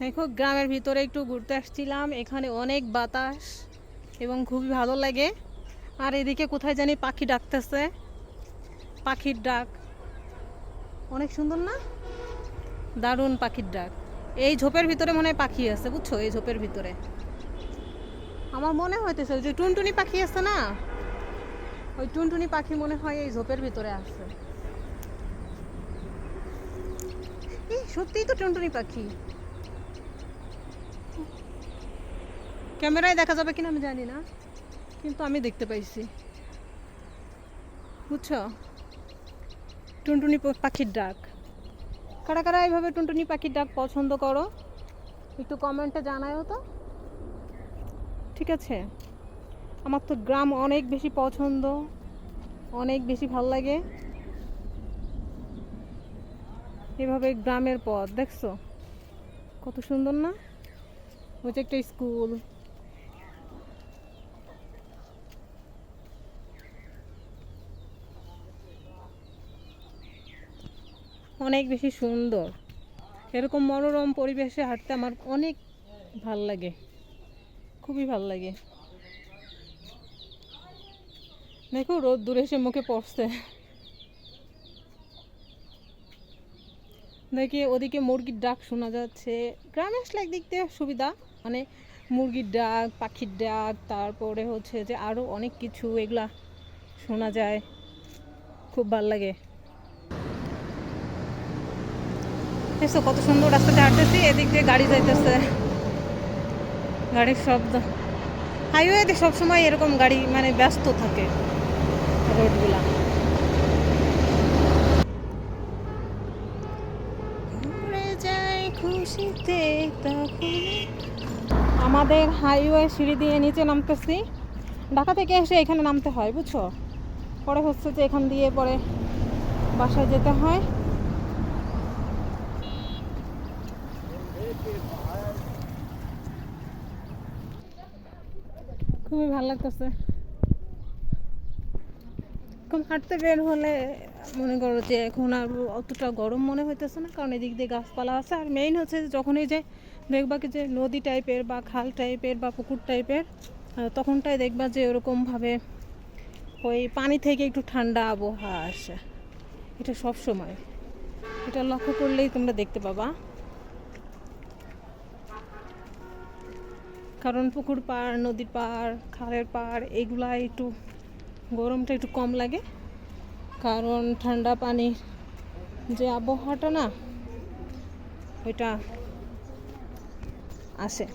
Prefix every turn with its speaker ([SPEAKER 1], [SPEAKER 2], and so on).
[SPEAKER 1] দেখো, গ্রামের ভিতরে একটু ঘুরতে আসছিলাম। এখানে অনেক বাতাস এবং খুবই ভালো লাগে। আর এদিকে কোথায় জানি পাখি ডাকতেছে। পাখির ডাক। অনেক সুন্দর না? দারুণ পাখির ডাক। এই ঝোপের ভিতরে মনে হয় পাখি আছে, বুঝছ? এই ঝোপের ভিতরে। আমার মনে হইতেছে যে টুনটুনি পাখি আছে না? ওই টুনটুনি পাখি মনে হয় এই ঝোপের ভিতরে আছে। সত্যিই তো টুনটুনি পাখি। ক্যামেরায় দেখা যাবে কিনা আমি জানি না, কিন্তু আমি দেখতে পাইছি। বুঝছ? টুনটুনি পাখির ডাক। কারা কারা এইভাবে টুনটুনি পাখির ডাক পছন্দ করো, একটু কমেন্টে জানায়ও তো। ঠিক আছে? আমার তো গ্রাম অনেক বেশি পছন্দ, অনেক বেশি ভালো লাগে। এভাবে গ্রামের পথ, দেখছ? কত সুন্দর না? ওই যে একটা স্কুল। অনেক বেশি সুন্দর। এরকম মনোরম পরিবেশে হাঁটতে আমার অনেক ভালো লাগে। খুবই ভালো লাগে। দেখো, রোদ দূরে এসে মুখে পড়ছে। দেখি ওদিকে মুরগির ডাক শোনা যাচ্ছে। গ্রামে আসলে একদিক দিয়ে সুবিধা মানে মুরগির ডাক, পাখির ডাক, তারপরে হচ্ছে যে আরও অনেক কিছু এগুলা শোনা যায়। খুব ভালো লাগে। দেখছ কত সুন্দর রাস্তাতে হাঁটতেছি, এদিক দিয়ে গাড়ি যাইতেছে। গাড়ির শব্দ। হাইওয়ে হাইওয়েতে সবসময় এরকম গাড়ি মানে ব্যস্ত থাকে, রোডগুলা। খুশিতে আমাদের হাইওয়ে সিঁড়ি দিয়ে নিচে নামতেছি। ঢাকা থেকে এসে এখানে নামতে হয়, বুঝছ? পরে হচ্ছে যে এখান দিয়ে পরে বাসায় যেতে হয়। খুবই ভালো লাগতেছে। এখন হাঁটতে বের হলে মনে করো যে এখন আর অতটা গরম মনে হইতেছে না, কারণ এদিক দিয়ে গাছপালা আছে। আর মেইন হচ্ছে যখনই যে দেখবা কি যে নদী টাইপের বা খাল টাইপের বা পুকুর টাইপের তখনটাই দেখবা যে ওরকমভাবে ওই পানি থেকে একটু ঠান্ডা আবহাওয়া আসে। এটা সব সময় এটা লক্ষ্য করলেই তোমরা দেখতে পাবা। কারণ পুকুর পাড়, নদীর পাড়, খালের পাড় এগুলা একটু গরমটা একটু কম লাগে। কারণ ঠান্ডা পানির যে আবহাওয়াটা না, ওইটা আসে।